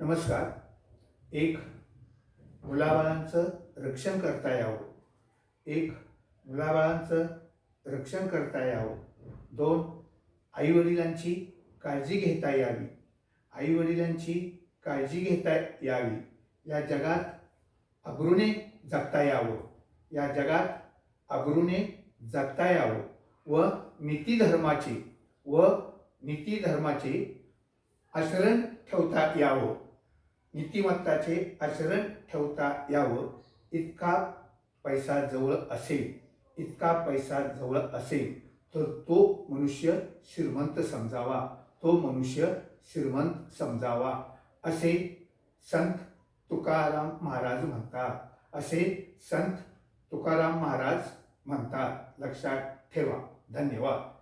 नमस्कार. एक मुलाबाळांचं रक्षण करता यावं. एक मुलाबाळांचं रक्षण करता यावं. दोन आईवडिलांची काळजी घेता यावी. आईवडिलांची काळजी घेता यावी. या जगात अग्रुने जगता यावं. या जगात अग्रुने जगता यावं. व नीतिधर्माचे व नीतिधर्माचे आचरण ठेवता यावं. नीतिमत्ताचे आचरण ठेवता यावं. इतका पैसा जवळ असेल इतका पैसा जवळ असेल तर तो मनुष्य श्रीमंत समजावा. तो मनुष्य श्रीमंत समजावा असे संत तुकाराम महाराज म्हणतात. असे संत तुकाराम महाराज म्हणतात. लक्षात ठेवा. धन्यवाद.